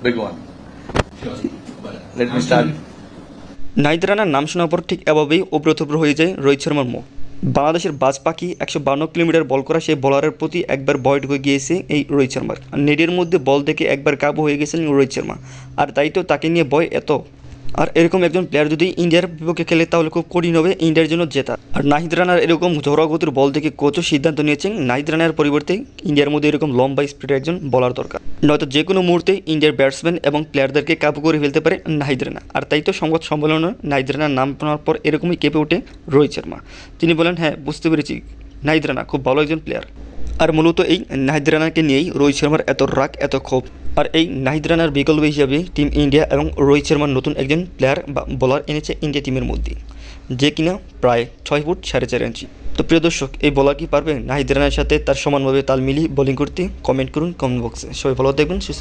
one. Let me start. Nahid রানার নাম শোনার পর ঠিক এভাবেই অব্রতব্র হয়ে যায় রোহিত শর্মার মুখ বাংলাদেশের বাজ পাখি একশো বান্ন কিলোমিটার বল করা সেই বলারের প্রতি একবার ভয় ঢুকে গিয়েছে এই রোহিত শর্মার নেটের মধ্যে বল দেখে একবার কাবু হয়ে গেছিলেন রোহিত শর্মা আর তাই তো তাকে নিয়ে বয় এত আর এরকম একজন প্লেয়ার যদি ইন্ডিয়ার বিপক্ষে খেলে, তাহলে খুব কঠিন হবে ইন্ডিয়ার জন্য জেতা। আর নাহিদ রানার এরকম ঝড়াগতির বল দেখে কোচও সিদ্ধান্ত নিয়েছেন। নাহিদ রানার পরিবর্তে ইন্ডিয়ার মধ্যে এরকম লম্বা স্পিডের একজন বলার দরকার। নয়তো যে কোনো মুহূর্তে ইন্ডিয়ার ব্যাটসম্যান এবং প্লেয়ারদেরকে কাবু করে ফেলতে পারে নাহিদ রানা। আর তাই তো সংবাদ সম্মেলনে নাহিদ রানার নাম শোনার পর এরকমই কেঁপে ওঠে রোহিত শর্মা। তিনি বলেন হ্যাঁ বুঝতে পেরেছি। নাহিদ রানা খুব ভালো একজন প্লেয়ার আর মূলত এই নাহিদ রানাকে নিয়েই রোহিত শর্মার এত রাগ, এত ক্ষোভ। আর এই নাহিদ রানার বিকল্প হিসাবে টিম ইন্ডিয়া এবং রোহিত শর্মার নতুন একজন প্লেয়ার বা বলার এনেছে ইন্ডিয়া টিমের মধ্যে, যে কিনা প্রায় ছয় ফুট সাড়ে চার ইঞ্চি। তো প্রিয় দর্শক, এই বলার কি পারবে? নাহিদ রানার সাথে তার সমানভাবে তাল মিলিয়ে বোলিং করতে কমেন্ট করুন কমেন্ট বক্সে সবাই ভালো দেখবেন সুস্থ।